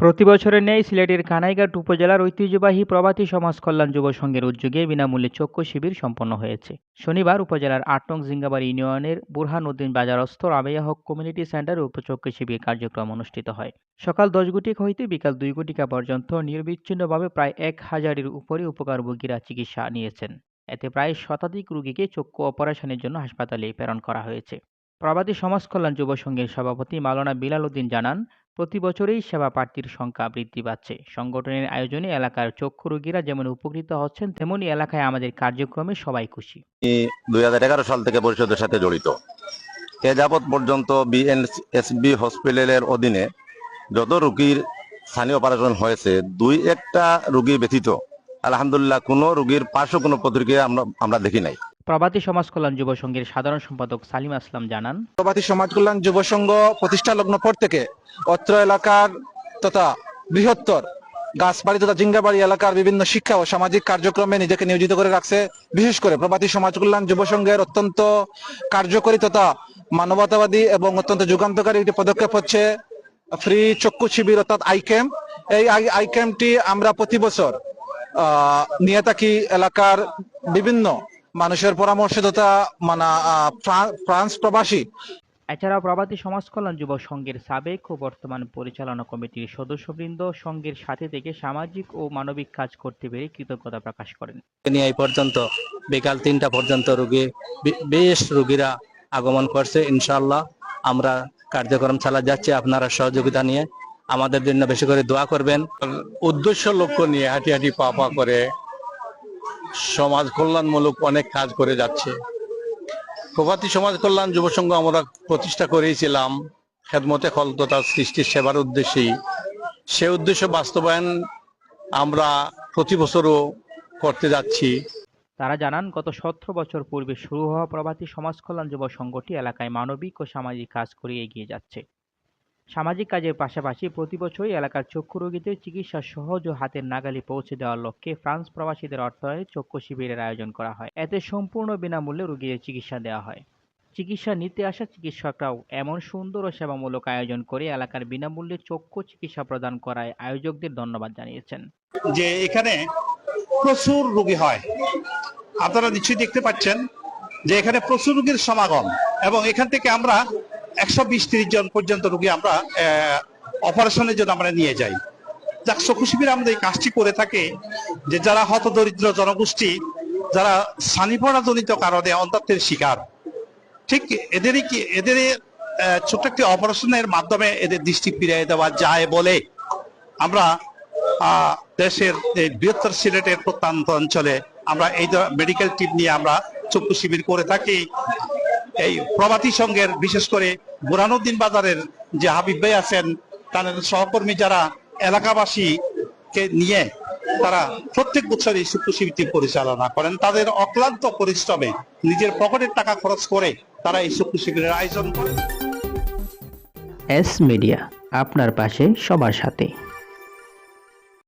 প্রতি বছরের ন্যায় সিলেটের কানাইঘাট উপজেলার ঐতিহ্যবাহী প্রভাতী সমাজ কল্যাণ যুব সংঘের উদ্যোগে বিনামূল্যে চক্ষু শিবির সম্পন্ন হয়েছে। শনিবার উপজেলার আটং জিঙ্গাবাড়ি ইউনিয়নের বুরহান উদ্দিন বাজারস্থ রাবেয়া হক কমিউনিটি সেন্টারে উপচক্ষু শিবির কার্যক্রম অনুষ্ঠিত হয়। সকাল দশ গুটিক হইতে বিকাল দুই গুটিকা পর্যন্ত নির্বিচ্ছিন্নভাবে প্রায় এক হাজারের উপরে উপকারভোগীরা চিকিৎসা নিয়েছেন। এতে প্রায় শতাধিক রোগীকে চক্ষু অপারেশনের জন্য হাসপাতালে প্রেরণ করা হয়েছে। প্রবাদী সমাজ কল্যাণ যুব সংঘের সভাপতি মাওলানা বিলাল উদ্দিন জানান প্রতি বছরেই সেবা প্রার্থীর সংখ্যা বৃদ্ধি পাচ্ছে। সংগঠনের আয়োজনে এলাকার চক্ষু রোগীরা যেমন উপকৃত হচ্ছেন, তেমনি এলাকায় আমাদের কার্যক্রমে সবাই খুশি। দুই হাজার এগারো সাল থেকে পরিষদের সাথে জড়িত। এ যাবৎ পর্যন্ত বিএনএসবি হসপিটালের অধীনে যত রুগীর স্থানীয় অপারেশন হয়েছে, দুই একটা রুগী ব্যতীত আলহামদুলিল্লাহ কোনো রুগীর পার্শ্ব কোনো প্রতিক্রিয়া আমরা আমরা দেখি নাই। প্রবাদী সমাজ কল্যাণ যুব সংঘের সাধারণ সম্পাদক সালিম আসলাম জানান। প্রবাদী সমাজ কল্যাণ যুব সংঘ প্রতিষ্ঠা লগ্ন পর থেকে অত্র এলাকার তথা বৃহত্তর গাছবাড়ি তথা জিঙ্গাবাড়ি এলাকার বিভিন্ন শিক্ষা ও সামাজিক কার্যক্রমে নিজেকে নিয়োজিত করে রাখছে। বিশেষ করে প্রবাদী সমাজ কল্যাণ যুব সংঘের অত্যন্ত কার্যকরী তথা মানবতাবাদী এবং অত্যন্ত যুগান্তকারী একটি পদক্ষেপ হচ্ছে ফ্রি চক্ষু শিবির অর্থাৎ আই ক্যাম্প এই আই ক্যাম্পটি আমরা প্রতি বছর নিয়ে থাকি এলাকার বিভিন্ন মানুষের পরামর্শ তথা মানে ফ্রান্স প্রবাসী। এছাড়াও প্রবাদী সমাজ কল্যাণ যুব সংঘের সাবেক ও বর্তমান পরিচালনা কমিটির সদস্যবৃন্দ সংঘের সাথে থেকে সামাজিক ও মানবিক কাজ করতে পেরে কৃতজ্ঞতা প্রকাশ করেন। তিনি এই পর্যন্ত। বিকাল তিনটা পর্যন্ত রোগী বেশ রোগীরা আগমন করছে ইনশাল্লাহ আমরা কার্যক্রম চালা যাচ্ছে আপনারা সহযোগিতা নিয়ে। আমাদের জন্য বেশি করে দোয়া করবেন। উদ্দেশ্য লক্ষ্য নিয়ে হাঁটি হাঁটি পা পা করে সমাজ কল্যাণমূলক অনেক কাজ করে যাচ্ছে। প্রভাতী সমাজ কল্যাণ যুব সংঘ আমরা প্রতিষ্ঠা করেছিলাম। খেদমতে খলততা সৃষ্টির সেবার উদ্দেশ্যেই। সে উদ্দেশ্য বাস্তবায়ন আমরা প্রতি বছরও করতে যাচ্ছি। তারা জানান, গত সতেরো বছর পূর্বে শুরু হওয়া প্রভাতী সমাজ কল্যাণ যুব সংঘটি এলাকায় মানবিক ও সামাজিক কাজ করে এগিয়ে যাচ্ছে। সামাজিক কাজের পাশাপাশি প্রতি বছরই এলাকার চক্ষু রোগীদের চিকিৎসা সহজ ও হাতের নাগালে পৌঁছে দেওয়ার লক্ষ্যে ফ্রান্স প্রবাসীদের অর্থায়নে চক্ষু শিবিরের আয়োজন করা হয়। এতে সম্পূর্ণ বিনামূল্যে রোগীদের চিকিৎসা দেওয়া হয়। চিকিৎসা নিতে আসা চিকিৎসকরাও এমন সুন্দর ও সেবামূলক আয়োজন করে এলাকার বিনামূল্যে চক্ষু চিকিৎসা প্রদান করায় আয়োজকদের ধন্যবাদ জানিয়েছেন। যে এখানে প্রচুর রোগী হয়। আপনারা নিশ্চয়ই দেখতে পাচ্ছেন যে এখানে প্রচুর রোগীর সমাগম এবং এখান থেকে আমরা একশো বিশ তিরিশ জন পর্যন্ত রোগী আমরা অপারেশনের জন্য আমরা নিয়ে যাই। যাক চক্ষু শিবির আমরা এই কাজটি করে থাকে যে যারা হত দরিদ্র জনগোষ্ঠী, যারা সানিপড়াজনিত কারণে অন্তত্বের শিকার, ঠিক এদেরই কি এদের ছোট্ট একটি অপারেশনের মাধ্যমে এদের দৃষ্টি ফিরিয়ে দেওয়া যায় বলে আমরা দেশের এই বৃহত্তর সিলেটের প্রত্যন্ত অঞ্চলে আমরা এই মেডিকেল টিম নিয়ে আমরা চক্ষু শিবির করে থাকি। এই প্রবাতী সংঘের, বিশেষ করে বুরানুদ্দিন বাজারের যে হাবিব ভাই আছেন, তাদের সহকর্মী যারা এলাকাবাসীকে নিয়ে তারা প্রত্যেক বছর এই চক্ষু শিবিরটি পরিচালনা করেন। তাদের অক্লান্ত পরিশ্রমে নিজের পকেটের টাকা খরচ করে তারা এই শুক্র শিবিরের আয়োজন করেন। এস মিডিয়া, আপনার পাশে, সবার সাথে।